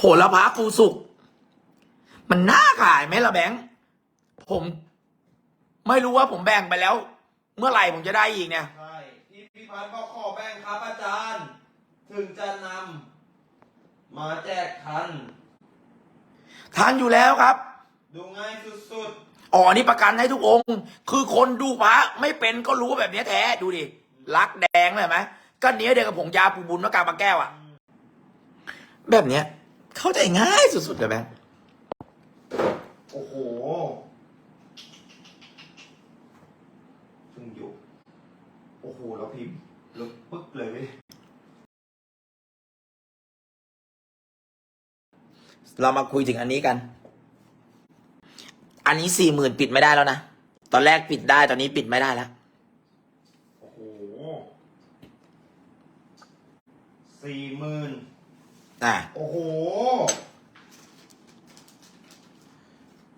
ผลพระปูสุก มันน่าขายไหมล่ะแบงค์ผม ไม่รู้ว่าผมแบ่งไปแล้ว เมื่อไหร่ผมจะได้อีกเนี่ย ใช่พี่พิพัฒน์ก็ขอแบ่งครับอาจารย์ ถึงจะนำมาแจกทันทันอยู่แล้วครับ ดูง่ายสุดอ๋อนี่ประกันให้ทุกองค์ คือคนดูพระไม่เป็นก็รู้แบบนี้แท้ดูดิลักแดงเลยเห็นไหมก็เนี้ยเดียวกับผงยาปูบุญมะกาบางแก้วอะแบบเนี้ย เข้าใจง่ายสุดๆเลยแบงค์ๆโอ้โหถึงอยู่ โอ้โห แล้วพิมพ์ลุกปึ๊กเลยเว้ยเรามาคุยถึงอันนี้กัน อันนี้สี่หมื่นปิดไม่ได้แล้วนะ ตอนแรกปิดได้ ตอนนี้ปิดไม่ได้แล้ว โอ้โหสี่หมื่น อ่าโอ้โห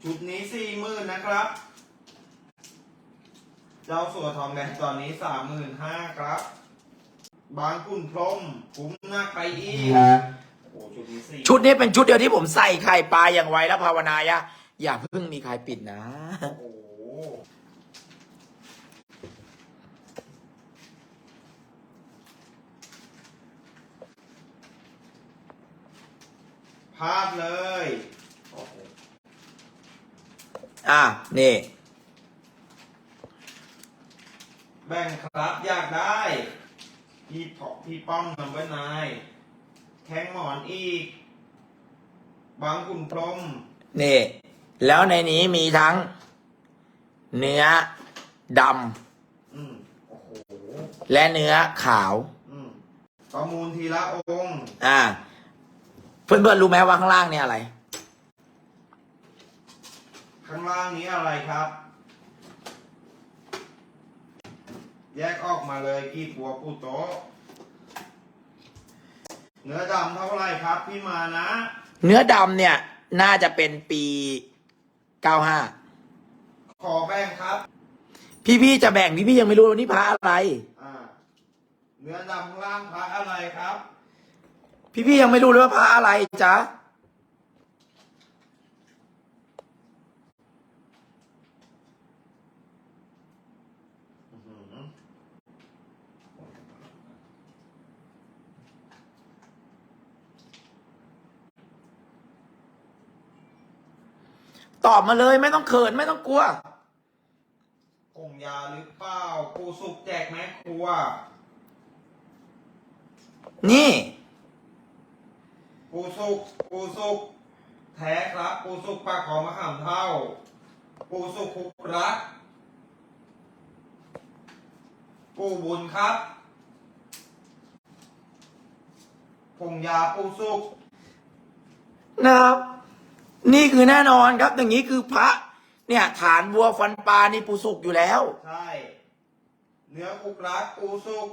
ชุดนี้สี่หมื่นนะครับ เจ้าสัวทองแดงตอนนี้สามหมื่นห้าครับ บางคุณพรหมคุ้มหน้าไปอีกโอ้โหชุดนี้สี่ชุดนี้เป็นชุดเดียวที่ผมใส่ไข่ปลาอย่างไวแล้วภาวนายะ อย่าเพิ่งมีใครปิดนะ โอ้โห พลาดเลยโอ้โหอะนี่ แบ่งครับอยากได้ พี่ปอพี่ป้อมนัมเบอร์นายแข้งหมอนอีก บางคุณพรหมนี่ แล้วในนี้มีทั้ง เนื้อดอืมโอ้โหำและเนื้อขาว อืมประมูลทีละองค์ อ่า เพื่อนๆรู้ไหมว่าข้างล่างเนี่ยอะไร ข้างล่างนี้อะไรครับ แยกออกมาเลยกี่ปัวปูโตะเนื้อดำเท่าไหรครับ พี่มานะ เนื้อดำเนี่ย น่าจะเป็นปีเก้าห้าขอแบ่งครับ พี่ๆจะแบ่งพี่ๆยังไม่รู้ว่านี่พระอะไร อ่า เนื้อดำข้างล่างพระอะไรครับ พี่ๆยังไม่รู้เลยว่าพระอะไรจ๊ะอื้อหือตอบมาเลยไม่ต้องเขินไม่ต้องกลัวผงยาหรือเปล่า ปูสุกแจกแม่ครัว นี่ ปูสุกปูสุกแท้ครับปูสุกปากของมะขามเท่า ปูสุกคุกรัก ปูบุญครับผงยาปูสุกนะครับ นี่คือแน่นอนครับ อย่างนี้คือพระ เนี่ยฐานวัวฟันปลานี่ปูสุกอยู่แล้ว ใช่ เนื้อคุกรักปูสุก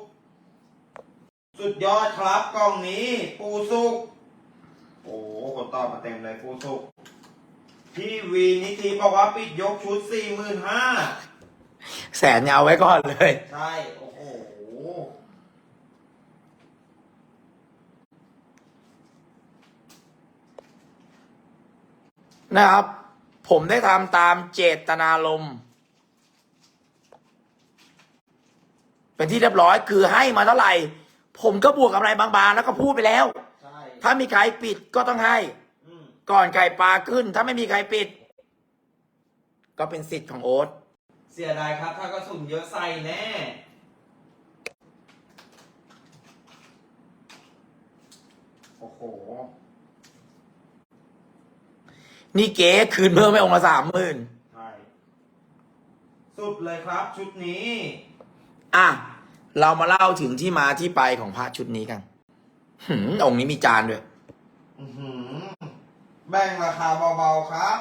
สุดยอดครับกล่องนี้ ปูสุก โอ้โหคนตอบมาเต็มเลยปูสุกพี่วีนิติบอกว่าปิดยกชุดสี่หมื่นห้าแสนยาไว้ก่อนเลย ใช่ โอ้โห นะครับ ผมได้ทำตามเจตนารมณ์เป็นที่เรียบร้อยคือให้มาเท่าไหร่ ผมก็บวกกำไรบางๆ แล้วก็พูดไปแล้ว ถ้ามีใครปิดก็ต้องให้อืมก่อนไข่ปลาขึ้น ถ้าไม่มีใครปิด ก็เป็นสิทธิ์ของโอ๊ตเสียดายครับ ถ้ากระสุนเยอะใส่แน่ โอ้โห นี่เก๋คืนเพิ่มไปองค์ละสามหมื่นใช่ สุดเลยครับ ชุดนี้ อะ เรามาเล่าถึงที่มาที่ไปของพระชุดนี้กัน หืมองค์นี้มีจานด้วย อือหือแบ่งราคาเบาๆครับ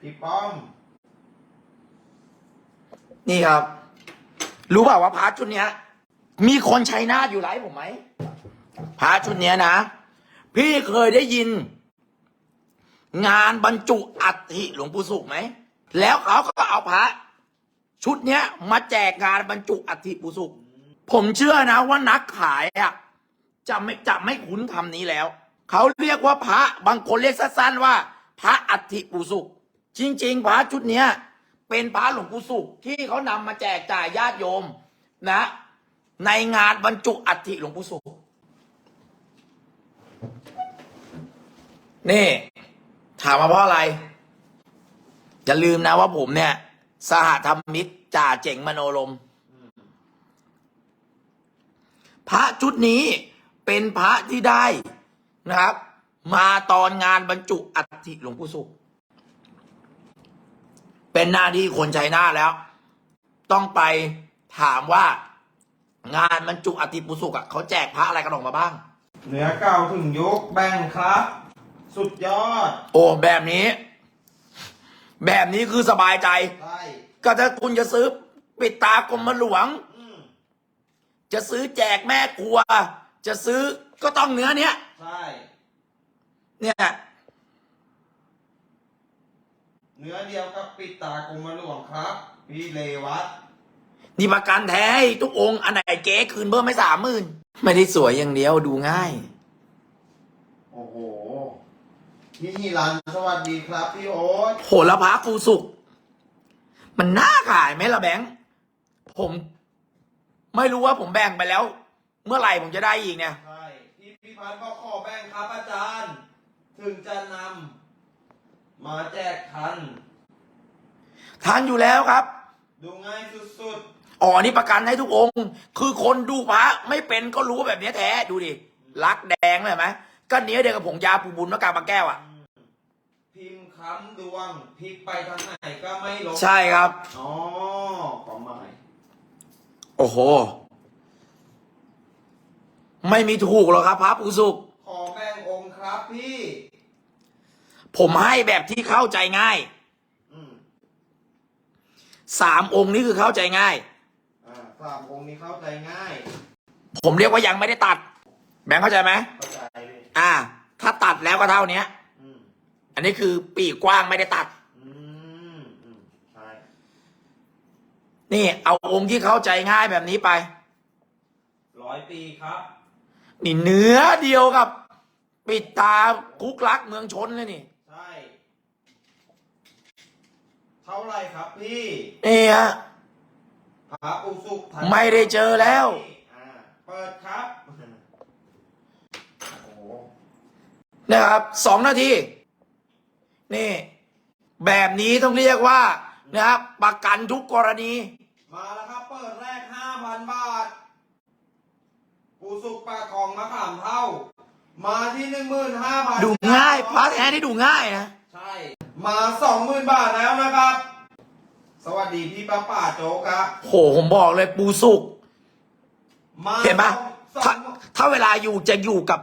พี่ป้อม นี่ครับ รู้เปล่าว่าพระชุดเนี้ย มีคนใช้นาทอยู่ไลฟ์ผมไหมพระชุดเนี้ยนะ พี่เคยได้ยิน งานบรรจุอัฐิหลวงปู่สุขไหม แล้วเขาก็เอาพระชุดเนี้ย มาแจกงานบรรจุอัฐิปู่สุข ผมเชื่อนะว่านักขายอะ จะไม่จะไม่คุ้นคำนี้แล้ว เขาเรียกว่าพระบางคนเรียกสั้นๆว่า พระอัฐิปุสุกจริง ๆ พระชุดเนี้ยเป็นพระหลวงปู่สุขที่เขานำมาแจกจ่ายญาติโยมนะ ในงานบรรจุอัฐิหลวงปู่สุขนี่ ถามมาเพราะอะไร อย่าลืมนะว่าผมเนี่ย สหธรรมิตรจ่าเจ๋งมโนลมพระชุดนี้ เป็นพระที่ได้นะครับ มาตอนงานบรรจุอัฐิหลวงปู่สุข เป็นหน้าที่คนชัยนาทแล้ว ต้องไปถามว่างานบรรจุอัฐิปุสุกอะเขาแจกพระอะไรกันออกมาบ้าง เหนือเก่าถึงยุคแบ่งครับ สุดยอด โอ้แบบนี้ แบบนี้คือสบายใจ ใช่ ก็ถ้าคุณจะซื้อปิดตากรมหลวง อืมจะซื้อแจกแม่ครัว จะซื้อก็ต้องเนื้อเนี้ยใช่ เนี่ย เนื้อเดียวกับปิดตากรมหลวงครับ พี่เลวัตนี่ประกันแท้ให้ทุกองค์ อันไหนเก๊คืนเพิ่มไม่สามหมื่นไม่ได้สวยอย่างเดียวดูง่าย โอ้โห พี่ฮิรันสวัสดีครับ พี่โอ๊ตโหระพาปูสุก มันน่าขายไหมล่ะแบงค์ผม ไม่รู้ว่าผมแบ่งไปแล้ว เมื่อไหร่ผมจะได้อีกเนี่ย ใช่พี่พิพัฒน์ก็ขอแบ่งครับอาจารย์ ถึงจะนำมาแจกทันทานอยู่แล้วครับ ดูง่ายสุดอ๋อนี่ประกันให้ทุกองค์ คือคนดูพระไม่เป็นก็รู้แบบนี้แท้ ดูดิ รักแดงเลยไหมก็เนี้ยเดียวกับผงยาปูบุญมะกาบางแก้วอะ ๆ พิมพ์ค้ำดวงพลิกไปทางไหนก็ไม่ลงใช่ครับ อ๋อความหมาย โอ้โห ไม่มีถูกหรอกครับพระปูสุกขอแบ่งองค์ครับพี่ ผมให้แบบที่เข้าใจง่ายอืมสามองค์นี้คือเข้าใจง่าย อ่าสามองค์นี้เข้าใจง่าย ผมเรียกว่ายังไม่ได้ตัด แบงค์เข้าใจไหมเข้าใจเลยอ่า ถ้าตัดแล้วก็เท่าเนี้ย อืมอันนี้คือปีกกว้างไม่ได้ตัด อืมอืมใช่นี่ เอาองค์ที่เข้าใจง่ายแบบนี้ไป ร้อยปีครับ นี่เนื้อเดียวกับ ปิดตาคุกลักเมืองชนเลยนี่ใช่ เท่าไหรครับพี่นี่ฮะพระอุสุกไม่ได้เจอแล้ว อ่าเปิดครับ โอ้โหนะครับสองนาที นี่ แบบนี้ต้องเรียกว่านะครับประกันทุกกรณี มาแล้วครับ เปิดแรกห้าพันบาท ปูสุกปลาของมะขามเท่า มาที่หนึ่งหมื่นห้าพันดูง่ายพระแท้ที่ดูง่ายนะ ใช่ มาสองหมื่นบาทแล้วนะครับ สวัสดีพี่ป้าป่าโจ๊กครับโหผมบอกเลยปูสุก มาเห็นปะสองถ้าถ้าเวลาอยู่จะอยู่กับ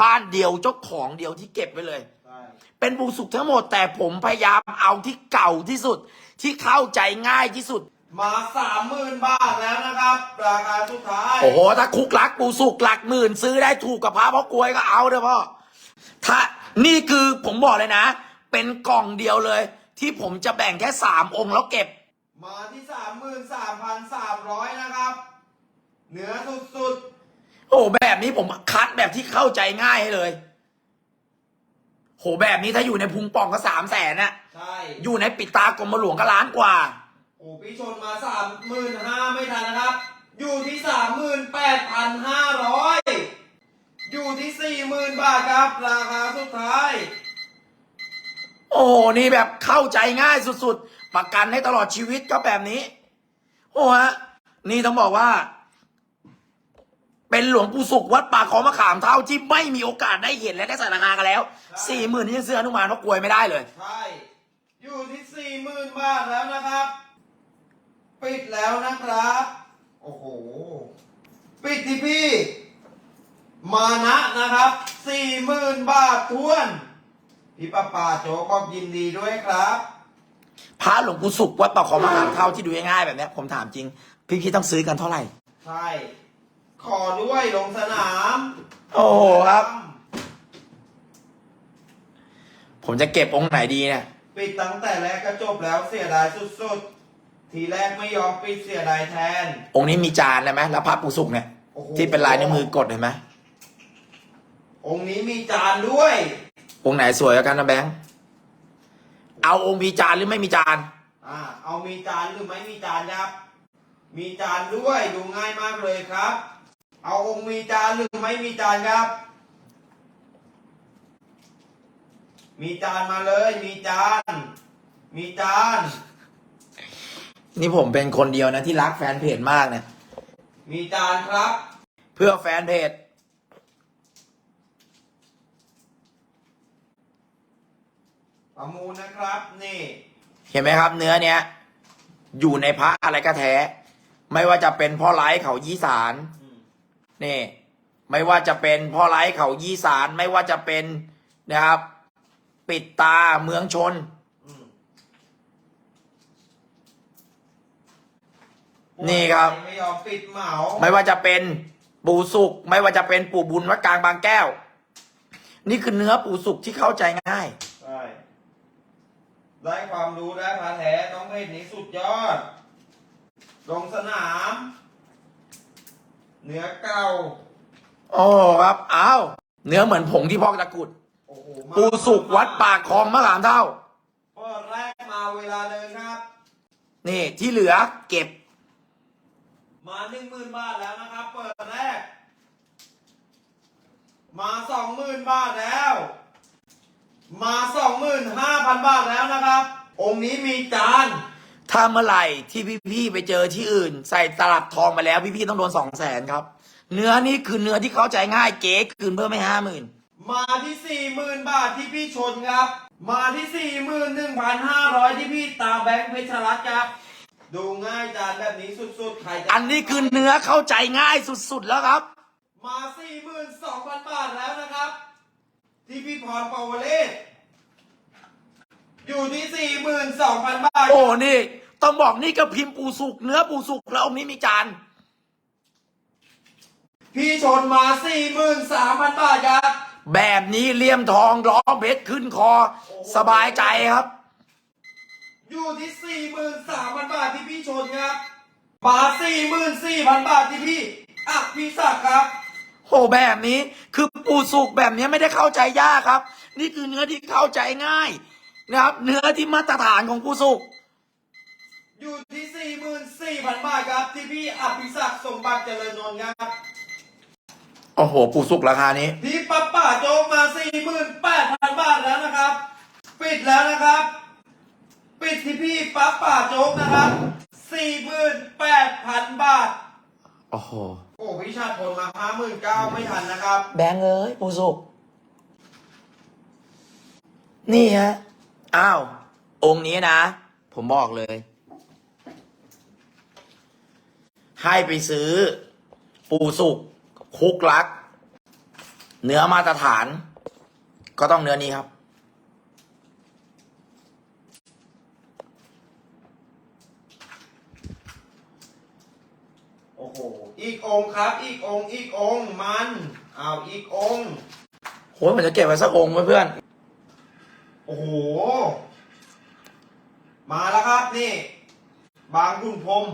บ้านเดียวเจ้าของเดียวที่เก็บไว้เลย ใช่เป็นปูสุกทั้งหมดแต่ผมพยายามเอาที่เก่าที่สุด ที่เข้าใจง่ายที่สุด มาสามหมื่นบาทแล้วนะครับ ราคาสุดท้าย โอ้โห ถ้าคุกลักปูสุกหลักหมื่น ซื้อได้ถูกกับพระพ่อกลวยก็เอาเด้อพ่อ ถ้านี่คือผมบอกเลยนะ เป็นกล่องเดียวเลย ที่ผมจะแบ่งแค่สามองค์แล้วเก็บ มาที่สามหมื่นสามพันสามร้อยนะครับเนื้อสุดโอ้แบบนี้ผมคัดแบบที่เข้าใจง่ายให้เลย โหแบบนี้ถ้าอยู่ในพุงป่องก็สามแสนน่ะ ๆ ใช่ อยู่ในปิดตากรมหลวงก็ล้านกว่า โอ้พี่ชนมาสามหมื่นห้าไม่ทันนะครับ อยู่ที่สามหมื่นแปดพันห้าร้อยอยู่ที่สี่หมื่นบาทครับ ราคาสุดท้าย โอ้โหนี่แบบเข้าใจง่ายสุดๆ ประกันให้ตลอดชีวิตก็แบบนี้ โอ้ฮะ นี่ต้องบอกว่า เป็นหลวงปู่สุขวัดป่าของมะขามเท่าที่ไม่มีโอกาสได้เห็นและได้ใส่ราคากันแล้วใช่สี่หมื่นนี่ยังซื้ออนุมานเพราะกลวยไม่ได้เลย ใช่ อยู่ที่สี่หมื่นบาทแล้วนะครับ ปิดแล้วนะครับ โอ้โห ปิดที่พี่ มานะนะครับสี่หมื่นบาททวน พี่ป้าป่าโจก็ยินดีด้วยครับพระหลวงปู่สุขวัดป่าของมะขามเท่าที่ดูง่ายๆแบบเนี้ยผมถามจริง พี่พี่ๆต้องซื้อกันเท่าไหร่ ใช่ ขอด้วยลงสนาม โอ้โหครับ ผมจะเก็บองค์ไหนดีเนี่ย ปิดตั้งแต่แรกก็จบแล้วเสียดายสุดๆ ทีแรกไม่ยอมปิดเสียดายแทน องค์นี้มีจานเลยไหมแล้วพระปู่สุขเนี่ยโอ้โหที่เป็นลายนิ้วมือกดเห็นไหมองค์นี้มีจานด้วย องค์ไหนสวยกว่ากันนะแบงค์เอาองค์มีจานหรือไม่มีจาน อ่า เอามีจานหรือไม่มีจานครับ มีจานด้วยดูง่ายมากเลยครับ เอาองค์มีจานหรือไม่มีจานครับ มีจานมาเลย มีจาน มีจาน นี่ผมเป็นคนเดียวนะที่รักแฟนเพจมากเนี่ย มีจานครับ เพื่อแฟนเพจ ประมูลนะครับ นี่ เห็นไหมครับ เนื้อเนี้ย อยู่ในพระอะไรก็แท้ ไม่ว่าจะเป็นพ่อไร้เขายี่สารอืมนี่ ไม่ว่าจะเป็นพ่อไร้เขายี่สาร ไม่ว่าจะเป็นนะครับ ปิดตาเมืองชน อืม นี่ครับ ไม่ยอมปิดเหมาไม่ว่าจะเป็นปู่สุก ไม่ว่าจะเป็นปู่บุญวัดกลางบางแก้ว นี่คือเนื้อปู่สุกที่เข้าใจง่าย ใช่ได้ความรู้ได้พาแท้น้องเพชรนี้สุดยอด ลงสนาม เนื้อเก่า โอ้ครับ อ้าว เนื้อเหมือนผงที่พอกตะกรุด โอ้โหมาปู่สุกวัดปากคลองมะขามเท่า เปิดแรกมาเวลาเดินครับ นี่ที่เหลือเก็บ มาหนึ่งหมื่นบาทแล้วนะครับ เปิดแรก มาสองหมื่นบาทแล้ว มาสองหมื่นห้าพันบาทแล้วนะครับ องค์นี้มีจานถ้าเมื่อไหร่ที่พี่ๆไปเจอที่อื่น ใส่ตลับทองมาแล้วพี่ๆต้องโดนสองแสนครับ เนื้อนี่คือเนื้อที่เข้าใจง่ายเก๋คืนเพิ่มไม่ห้าหมื่นมาที่สี่หมื่นบาทที่พี่ชนครับ มาที่สี่หมื่นหนึ่งพันห้าร้อยที่พี่ตาแบงค์เพชรรัตน์ครับ ดูง่ายจานแบบนี้สุดๆใครจะอันนี้คือเนื้อเข้าใจง่ายสุดๆแล้วครับ มาสี่หมื่นสองพันบาทแล้วนะครับ ที่พี่พรปาวเลศอยู่ที่สี่หมื่นสองพันบาท โอ้นี่ ต้องบอกนี่ก็พิมพ์ปูสุก เนื้อปูสุกแล้วองค์นี้มีจาน พี่ชนมาสี่หมื่นสามพันบาทครับ แบบนี้เลี่ยมทองล้อเพชรขึ้นคอ สบายใจครับ อยู่ที่สี่หมื่นสามพันบาทที่พี่ชนครับมาสี่หมื่นสี่พันบาทที่พี่อะพี่ศักดิ์ครับ โหแบบนี้คือปูสุกแบบนี้ไม่ได้เข้าใจยากครับ นี่คือเนื้อที่เข้าใจง่ายนะครับ เนื้อที่มาตรฐานของปูสุกอยู่ที่สี่หมื่นสี่พันบาทครับ ที่พี่อภิศักดิ์สมบัติเจริญนนท์ครับ โอ้โห ปูสุกราคานี้ที่ป้าป่าโจ๊กมาสี่หมื่นแปดพันบาทแล้วนะครับ ปิดแล้วนะครับ ปิดที่พี่ป้าป่าโจ๊กนะครับสี่หมื่นแปดพันบาท โอ้โห โอ้พี่ชาติทนมาห้าหมื่นเก้าไม่ทันนะครับ แบงค์เอ้ยปูสุก นี่ฮะ อ้าว องค์นี้นะ ผมบอกเลย ให้ไปซื้อ ปูสุก คุกลัก เนื้อมาตรฐาน ก็ต้องเนื้อนี้ครับ โอ้โหอีกองค์ครับ อีกองค์อีกองค์มันเอาอีกองค์โหมันจะเก็บไว้สักองค์ไหมเพื่อน โอ้โห มาแล้วครับนี่ บางคุณพรม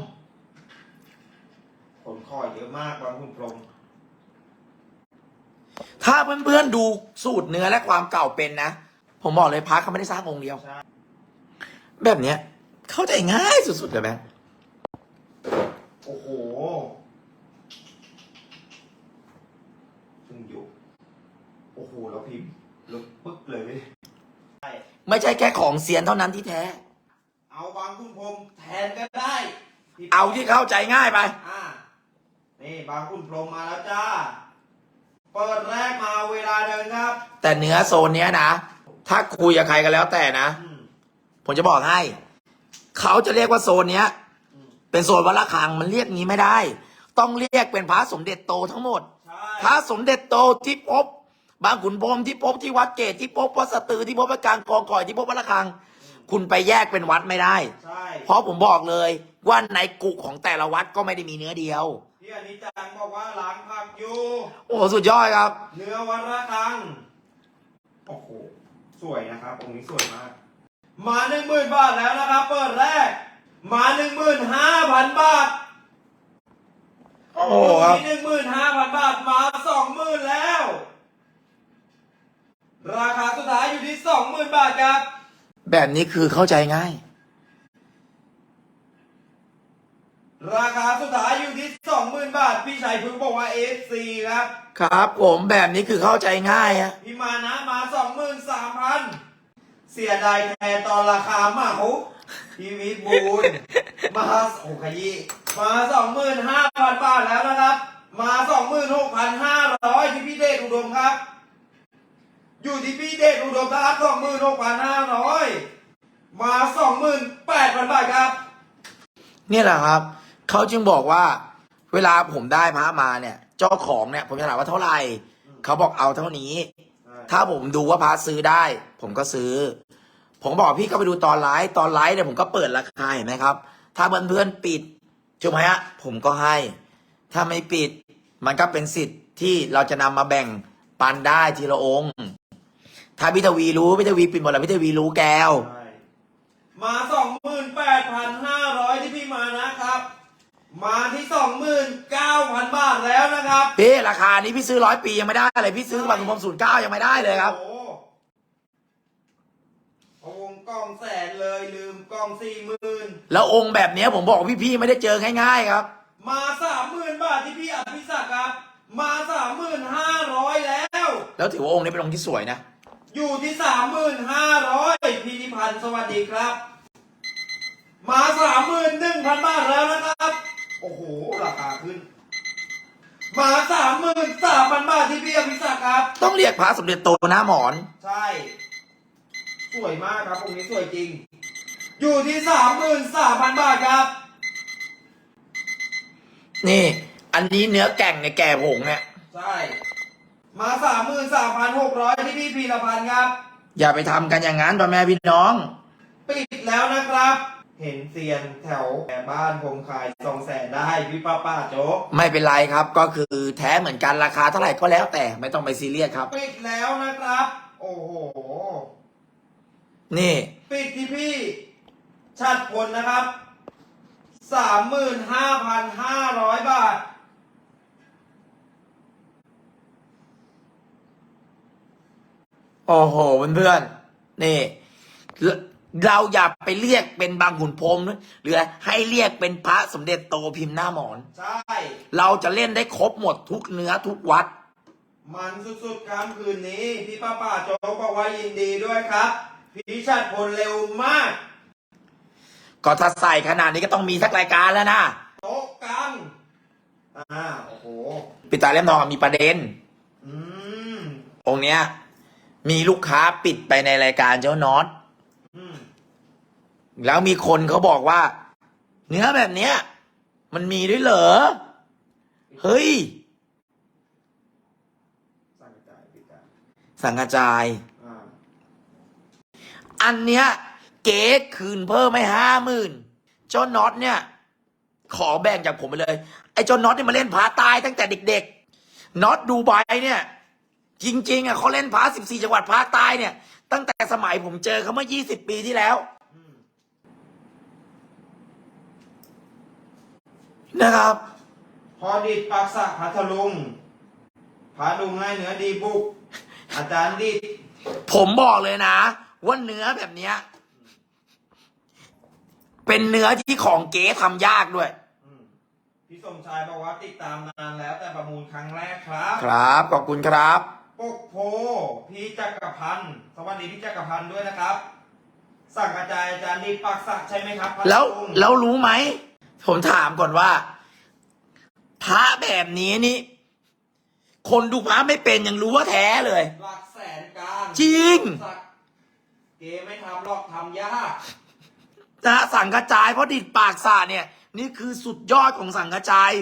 คนคอยเยอะมากบางคุณพรมถ้าเพื่อนๆดูสูตรเนื้อและความเก่าเป็นนะ ผมบอกเลยพักเขาไม่ได้สร้างองค์เดียวใช่แบบเนี้ย เข้าใจง่ายสุดๆเลยแบงค์โอ้โหซึ่งอยู่ โอ้โห แล้วพิมพ์ลุกปึ๊กเลยเว้ยใช่ ไม่ใช่แค่ของเซียนเท่านั้นที่แท้ เอาบางคุณพรมแทนก็ได้พี่เอาที่เข้าใจง่ายไป อ่านี่บางคุณพรมมาแล้วจ้า เปิดแรกมาเวลาเดินครับ แต่เนื้อโซนเนี้ยนะ ถ้าคุยกับใครก็แล้วแต่นะ อืมผมจะบอกให้ เขาจะเรียกว่าโซนเนี้ย อืมเป็นโซนวัดระฆังมันเรียกงี้ไม่ได้ ต้องเรียกเป็นพระสมเด็จโตทั้งหมด ใช่พระสมเด็จโตที่พบ บางขุนพรหมที่พบที่วัดเกตที่พบวัดสตือที่พบวัดกลางกองก่อยที่พบวัดระฆัง คุณไปแยกเป็นวัดไม่ได้ ใช่เพราะผมบอกเลยว่าในกุของแต่ละวัดก็ไม่ได้มีเนื้อเดียว ที่อันนี้จังบอกว่าล้างผักอยู่โอ้โหสุดยอดครับ เนื้อวัดระฆังโอ้โหสวยนะครับองค์นี้สวยมาก มาหนึ่งหมื่นบาทแล้วนะครับเปิดแรก มาหนึ่งหมื่นห้าพันบาทโอ้โหครับ หนึ่งหมื่นห้าพันบาทมาสองหมื่นแล้ว ราคาสุดท้ายอยู่ที่สองหมื่นบาทครับ แบบนี้คือเข้าใจง่าย ราคาสุดท้ายอยู่ที่สองหมื่นบาท พี่ชัยพึงบอกว่าเอฟซีครับ ครับ ผมแบบนี้คือเข้าใจง่ายฮะพี่มานะมาสองหมื่นสามพันเสียดายแทนตอนราคาเหมาพีวิทย์บูนมาโอ้ขยี้มาสองหมื่นห้าพันบาทแล้วนะครับ มาสองหมื่นหกพันห้าร้อยที่พี่เดชอุดมครับ อยู่ที่พี่เดชอุดมครับสองหมื่นหกพันห้าร้อยมาสองหมื่นแปดพันบาทครับ เนี่ยแหละครับ เขาจึงบอกว่า เวลาผมได้พระมาเนี่ย เจ้าของเนี่ย ผมจะถามว่าเท่าไหร่ เขาบอกเอาเท่านี้ ถ้าผมดูว่าพระซื้อได้ ผมก็ซื้อ ผมบอกพี่ก็ไปดูตอนไลฟ์ตอนไลฟ์เนี่ยผมก็เปิดราคาเห็นไหมครับ ถ้าเพื่อนๆปิดถูกไหมฮะผมก็ให้ ถ้าไม่ปิด มันก็เป็นสิทธิ์ที่เราจะนำมาแบ่งปันได้ทีละองค์ ถ้าพิทวีรู้พิทวีปิดหมดแล้วพิทวีรู้แก้ว ใช่มาสองหมื่นแปดพันห้าร้อยที่พี่มานะครับ มาที่สองหมื่นเก้าพันบาทแล้วนะครับพี่ราคานี้พี่ซื้อร้อยปียังไม่ได้เลยพี่ซื้อบางคุณพรมศูนย์เก้ายังไม่ได้เลยครับ โอ้โหเอาวงกล้องแสนเลยลืมกล้องสี่หมื่นแล้วองค์แบบเนี้ยผมบอกพี่ๆไม่ได้เจอง่ายๆครับ มาสามหมื่นบาทที่พี่อภิศักดิ์ครับ มาสามหมื่นห้าร้อยแล้ว แล้วถือว่าองค์นี้เป็นองค์ที่สวยนะ อยู่ที่สามหมื่นห้าร้อยพินิพันธ์สวัสดีครับ มาสามหมื่นหนึ่งพันบาทแล้วนะครับ โอ้โห ราคาขึ้น มาสามหมื่นสามพันบาทที่พี่อภิศักดิ์ครับ ต้องเรียกพระสมเด็จโตหน้าหมอน ใช่ สวยมากครับองค์นี้สวยจริง อยู่ที่สามหมื่นสามพันบาทครับ นี่ อันนี้เนื้อแก่งในยแก่ผงเนี่ย ใช่ มาสามหมื่นสามพันหกร้อยที่พี่พีรพันธ์ครับ อย่าไปทำกันอย่างนั้นพ่อแม่พี่น้อง ปิดแล้วนะครับ เห็นเซียนแถวแถวบ้านผมขายสองแสนได้พี่ป้าป้าโจ๊กไม่เป็นไรครับก็คือแท้เหมือนกันราคาเท่าไหร่ก็แล้วแต่ไม่ต้องไปซีเรียสครับ ปิดแล้วนะครับ โอ้โห นี่ ปิดที่พี่ชัดผลนะครับสามหมื่นห้าพันห้าร้อยบาท โอ้โหเพื่อนๆนี่เราเราอย่าไปเรียกเป็นบางขุนพรหมนะหรือให้เรียกเป็นพระสมเด็จโตพิมพ์หน้าหมอน ใช่ เราจะเล่นได้ครบหมดทุกเนื้อทุกวัด มันสุดๆค่ำคืนนี้ พี่ป้าป้าโจ๊กบอกว่ายินดีด้วยครับ พี่ชัดผลเร็วมาก ก็ถ้าใส่ขนาดนี้ก็ต้องมีสักรายการแล้วนะโต๊ะกันอ่าโอ้โหปิดตาเล่มทองมีประเด็น อืมองค์เนี้ย มีลูกค้าปิดไปในรายการเจ้าน็อตอืมแล้วมีคนเขาบอกว่า เนื้อแบบเนี้ย มันมีด้วยเหรอ เฮ้ย สั่งจ่ายพี่จ่ายสังกระจาย อ่าอันเนี้ย เก๋คืนเพิ่มไม่ห้าหมื่นเจ้าน็อตเนี่ย ขอแบ่งจากผมไปเลย ไอ้เจ้าน็อตเนี่ยมาเล่นพาตายตั้งแต่เด็กๆน็อตดูไบเนี่ย จริงๆอะเขาเล่นพาสิบสี่จังหวัดภาคใต้เนี่ย ตั้งแต่สมัยผมเจอเขาเมื่อยี่สิบปีที่แล้วอืมนะครับ พอดิดปักษะพัทลุงพาลุงให้เหนือดีบุก อาจารย์ดิดผมบอกเลยนะ ว่าเนื้อแบบเนี้ย เป็นเนื้อที่ของเก๋ทำยากด้วย อืมพี่สมชายบอกว่าติดตามนานแล้วแต่ประมูลครั้งแรกครับ ครับ ขอบคุณครับปกโพพี่จักรพันธ์สวัสดีพี่จักรพันธ์ด้วยนะครับ สั่งกระจายอาจารย์ดิดปักษะใช่ไหมครับพัทแล้วงแล้วรู้ไหม ผมถามก่อนว่า พระแบบนี้นี่ คนดูพระไม่เป็นยังรู้ว่าแท้เลย หลักแสนกลางจริง สักเกไม่ทำหรอกทำยากนะสังกระจายเพราะดิดปากสาเนี่ย นี่คือสุดยอดของสังกระจาย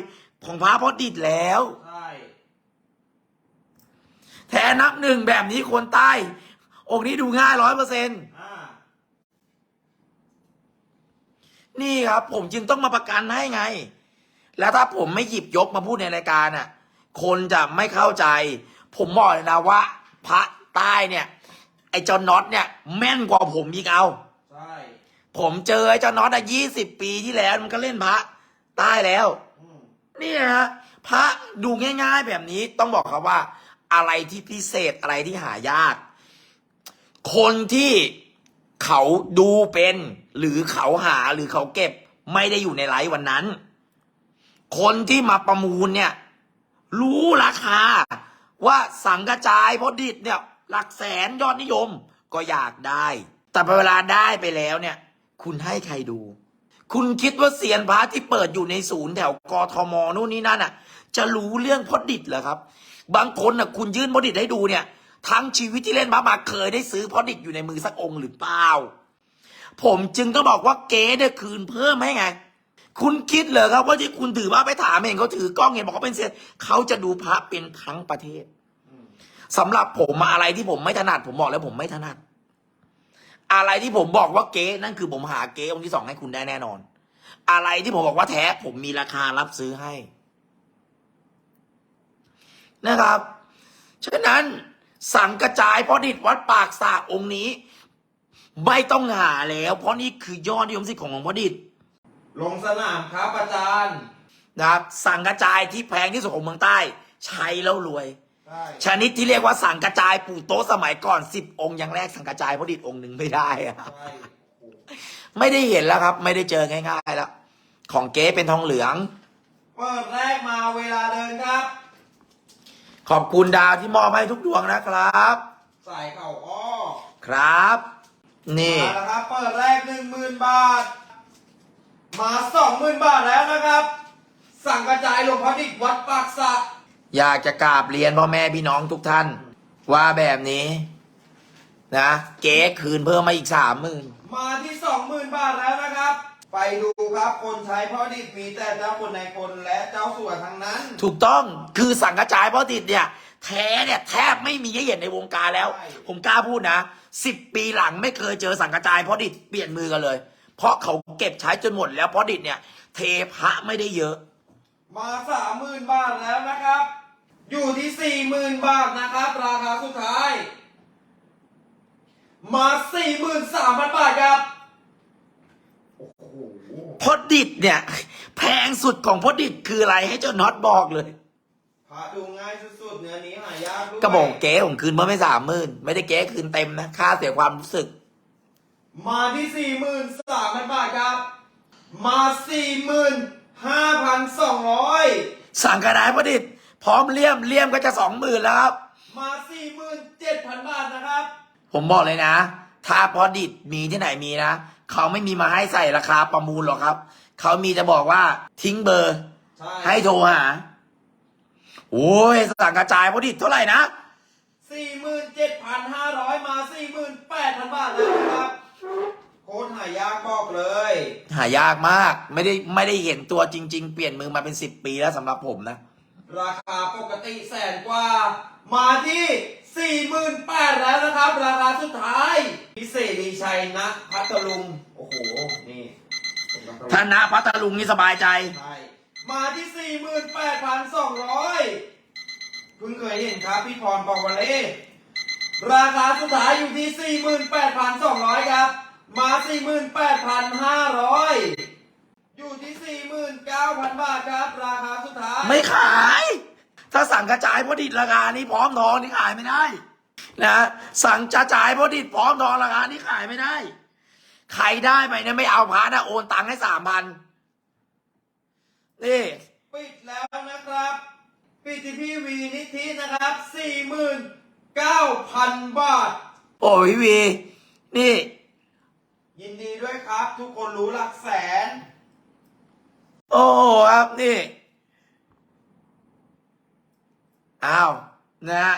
ของพระเพราะดิดแล้วใช่ แท้นับหนึ่งแบบนี้คนใต้ องค์นี้ดูง่ายร้อยเปอร์เซ็นต์อ่านี่ครับ ผมจึงต้องมาประกันให้ไง แล้วถ้าผมไม่หยิบยกมาพูดในรายการน่ะ คนจะไม่เข้าใจ ผมบอกเลยนะว่า พระใต้เนี่ย ไอ้เจอนน็อตเนี่ย แม่นกว่าผมอีกเอาใช่ผมเจอไอ้เจอนน็อตอะยี่สิบปีที่แล้วมันก็เล่นพระใต้แล้วอืมนี่นะฮะพระดูง่าย ๆ แบบนี้ต้องบอกครับว่า อะไรที่พิเศษอะไรที่หายาก คนที่เขาดูเป็น หรือเขาหาหรือเขาเก็บ ไม่ได้อยู่ในไลฟ์วันนั้น คนที่มาประมูลเนี่ย รู้ราคา ว่าสังกระจายพอดิดเนี่ย หลักแสนยอดนิยมก็อยากได้ แต่เวลาได้ไปแล้วเนี่ย คุณให้ใครดู คุณคิดว่าเซียนพระที่เปิดอยู่ในศูนย์แถวกทมนู่นนี่นั่นอะ จะรู้เรื่องพอดิดเหรอครับ บางคนน่ะคุณยื่นพอดิดให้ดูเนี่ย ทั้งชีวิตที่เล่นพระมาเคยได้ซื้อพอดิดอยู่ในมือสักองค์หรือเปล่า ผมจึงต้องบอกว่าเก๋เนี่ยคืนเพิ่มให้ไง คุณคิดเหรอครับว่าที่คุณถือว่าไปถามเห็นเขาถือกล้องเห็นบอกเขาเป็นเซียนเขาจะดูพระเป็นทั้งประเทศสำหรับผมอะไรที่ผมไม่ถนัด ผมบอกแล้วผมไม่ถนัด อะไรที่ผมบอกว่าเก๊นั่นคือผมหาเก๊องค์ที่สองให้คุณได้แน่นอน อะไรที่ผมบอกว่าแท้ผมมีราคารับซื้อให้ นะครับ ฉะนั้นสั่งกระจายเพราะดิดวัดปากสากองค์นี้ ไม่ต้องหาแล้ว เพราะนี่คือยอดนิยมสิทธิ์ของหลวงพ่อดิษฐ์ลงสนามครับอาจารย์นะครับ สั่งกระจายที่แพงที่สุดของเมืองใต้ ใช้แล้วรวย ใช่ชนิดที่เรียกว่าสั่งกระจายปู่โต๊ะสมัยก่อนสิบองค์ยังแรกสั่งกระจายเพราะดิดองค์หนึ่งไม่ได้อะใช่โอ้โหไม่ได้เห็นแล้วครับ ไม่ได้เจอง่ายๆแล้วของเก๊เป็นทองเหลือง เปิดแรกมาเวลาเดินครับ ขอบคุณดาวที่มอบให้ทุกดวงนะครับใส่เข่าอ้อครับ นี่มาแล้วครับเปิดแรกหนึ่งหมื่นบาท มาสองหมื่นบาทแล้วนะครับ สั่งกระจายหลวงพ่อดิษฐ์วัดปากสะอยากจะกราบเรียนพ่อแม่พี่น้องทุกท่าน ว่าแบบนี้ นะ เก๊คืนเพิ่มมาอีกสามหมื่นมาที่สองหมื่นบาทแล้วนะครับ ไปดูครับคนใช้พ่อดิษฐ์มีแต่เจ้าคนในคนและเจ้าสัวทั้งนั้น ถูกต้องคือสั่งกระจายเพราะติดเนี่ย แท้เนี่ยแทบไม่มีให้เห็นในวงการแล้ว ใช่ ผมกล้าพูดนะสิบปีหลังไม่เคยเจอสั่งกระจายเพราะดิดเปลี่ยนมือกันเลย เพราะเขาเก็บใช้จนหมดแล้วเพราะดิดเนี่ย เทพระไม่ได้เยอะ มาสามหมื่นบาทแล้วนะครับ อยู่ที่สี่หมื่นบาทนะครับ ราคาสุดท้าย มาสี่หมื่นสามพันบาทครับโอ้โหเพราะดิดเนี่ย แพงสุดของเพราะดิดคืออะไรให้เจ้าน็อตบอกเลยพระดูง่ายสุดๆเนื้อนี้หายากด้วยก็บอกเก๋ผมคืนเมื่อไม่สามหมื่นไม่ได้เก๋คืนเต็มนะค่าเสียความรู้สึก มาที่สี่หมื่นสามพันบาทครับ มาสี่หมื่นห้าพันสองร้อยสั่งกระดาษเพราะดิดพร้อมเลี่ยมเลี่ยมก็จะสองหมื่นแล้วครับ มาสี่หมื่นเจ็ดพันบาทนะครับ ผมบอกเลยนะ ถ้าพอดิดมีที่ไหนมีนะเขาไม่มีมาให้ใส่ราคาประมูลหรอกครับ เขามีจะบอกว่าทิ้งเบอร์ ใช่ให้โทรหา โอ้ยสั่งกระจายพอดิดเท่าไหร่นะ สี่หมื่นเจ็ดพันห้าร้อยมาสี่หมื่นแปดพันบาทแล้วนะครับโค้ดหายากบอกเลย หายากมาก ไม่ได้ไม่ได้เห็นตัวจริง ๆ เปลี่ยนมือมาเป็นสิบปีแล้วสำหรับผมนะ ราคาปกติแสนกว่า มาที่ 48,000แล้วนะครับ ราคาสุดท้าย พิเศษดีชัยนะพัทลุง โอ้โห นี่ธนะพัทลุงนี่สบายใจ ใช่ มาที่ 48,200เพิ่งเคยเห็นครับพี่พรปอกวาเล่ราคาสุดท้ายอยู่ที่ 48,200 ครับ มา 48,500 9,000 บาทครับ ราคาสุดท้าย ไม่ขาย ถ้าสั่งกระจายพอดิดราคานี้พร้อมทองนี่ขายไม่ได้นะสั่งกระจายพอดิดพร้อมทองราคานี้ขายไม่ได้ ใครได้ไปเนี่ยไม่เอาพานะโอนตังค์ให้สามพันนี่ปิดแล้วนะครับ ปิดที่พี่วีนิธินะครับสี่หมื่นเก้าพันบาท โอ้ยวี นี่ ยินดีด้วยครับ ทุกคนรู้หลักแสน โอ้ครับนี่ อ้าว นะฮะ